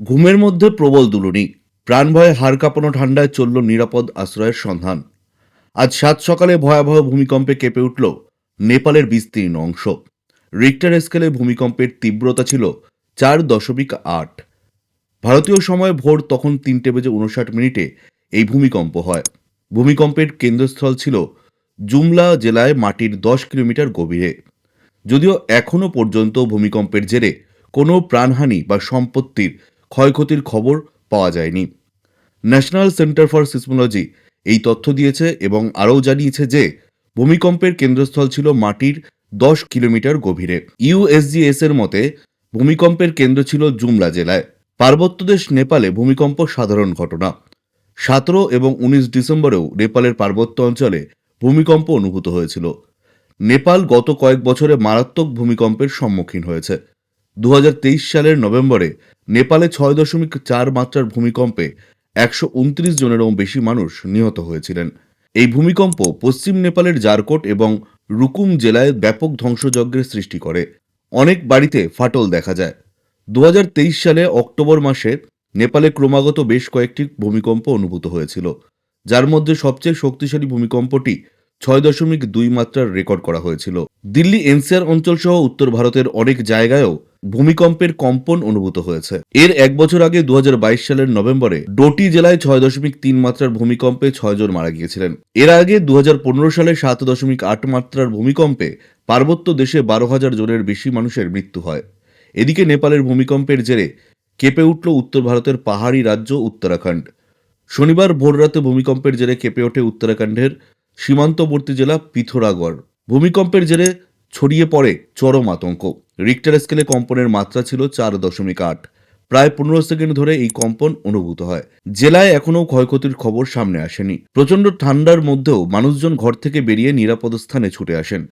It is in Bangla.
ঘুমের মধ্যে প্রবল দুলুনি। প্রাণভয়ে হাড় কাঁপানো ঠান্ডায় চলল নিরাপদ আশ্রয়ের সন্ধান। আজ সাত সকালে ভয়াবহ ভূমিকম্পে কেঁপে উঠল নেপালের বিস্তীর্ণ অংশ। রিক্টার স্কেলে ভূমিকম্পের তীব্রতা ছিল চার দশমিক আট। ভারতীয় সময় ভোর তখন তিনটে বেজে উনষাট মিনিটে এই ভূমিকম্প হয়। ভূমিকম্পের কেন্দ্রস্থল ছিল জুমলা জেলায় মাটির দশ কিলোমিটার গভীরে। যদিও এখনও পর্যন্ত ভূমিকম্পের জেরে কোনো প্রাণহানি বা সম্পত্তির ক্ষয়ক্ষতির খবর পাওয়া যায়নি। ন্যাশনাল সেন্টার ফর সিসমোলজি এই তথ্য দিয়েছে এবং আরও জানিয়েছে যে, ভূমিকম্পের কেন্দ্রস্থল ছিল মাটির দশ কিলোমিটার গভীরে। ইউএসজিএস এর মতে, ভূমিকম্পের কেন্দ্র ছিল জুমলা জেলায়। পার্বত্য দেশ নেপালে ভূমিকম্প সাধারণ ঘটনা। সতেরো এবং উনিশ ডিসেম্বরেও নেপালের পার্বত্য অঞ্চলে ভূমিকম্প অনুভূত হয়েছিল। নেপাল গত কয়েক বছরে মারাত্মক ভূমিকম্পের সম্মুখীন হয়েছে। দু হাজার তেইশ সালের নভেম্বরে নেপালে ছয় দশমিক চার মাত্রার ভূমিকম্পে একশো উনত্রিশ জনেরও বেশি মানুষ নিহত হয়েছিলেন। এই ভূমিকম্প পশ্চিম নেপালের জারকোট এবং রুকুম জেলায় ব্যাপক ধ্বংসযজ্ঞের সৃষ্টি করে। অনেক বাড়িতে ফাটল দেখা যায়। দুহাজার তেইশ সালে অক্টোবর মাসে নেপালে ক্রমাগত বেশ কয়েকটি ভূমিকম্প অনুভূত হয়েছিল। যার মধ্যে সবচেয়ে শক্তিশালী ভূমিকম্পটি ছয় দশমিক দুই মাত্রার রেকর্ড করা হয়েছিল। দিল্লি এনসিআর অঞ্চল সহ উত্তর ভারতের অনেক জায়গায়ও ভূমিকম্পের কম্পন অনুভূত হয়েছে। এর এক বছর আগে দু সালের নভেম্বরে ডোটি জেলায় ছয় দশমিক তিন মাত্রার ভূমিকম্পে ছয়জন মারা গিয়েছিলেন। এর আগে দু হাজার পনেরো সালে সাত দশমিক আট মাত্রার ভূমিকম্পে পার্বত্য দেশে বারো হাজার জনের বেশি মানুষের মৃত্যু হয়। এদিকে নেপালের ভূমিকম্পের জেরে কেঁপে উঠল উত্তর ভারতের পাহাড়ি রাজ্য উত্তরাখণ্ড। শনিবার ভোররাতে ভূমিকম্পের জেরে কেঁপে ওঠে উত্তরাখণ্ডের সীমান্তবর্তী জেলা পিথোরাগড়। ভূমিকম্পের জেরে ছড়িয়ে পড়ে চরম আতঙ্ক। রিক্টার স্কেলে কম্পনের মাত্রা ছিল চার দশমিক আট। প্রায় পনেরো সেকেন্ড ধরে এই কম্পন অনুভূত হয়। জেলায় এখনও ক্ষয়ক্ষতির খবর সামনে আসেনি। প্রচণ্ড ঠান্ডার মধ্যেও মানুষজন ঘর থেকে বেরিয়ে নিরাপদ স্থানে ছুটে আসেন।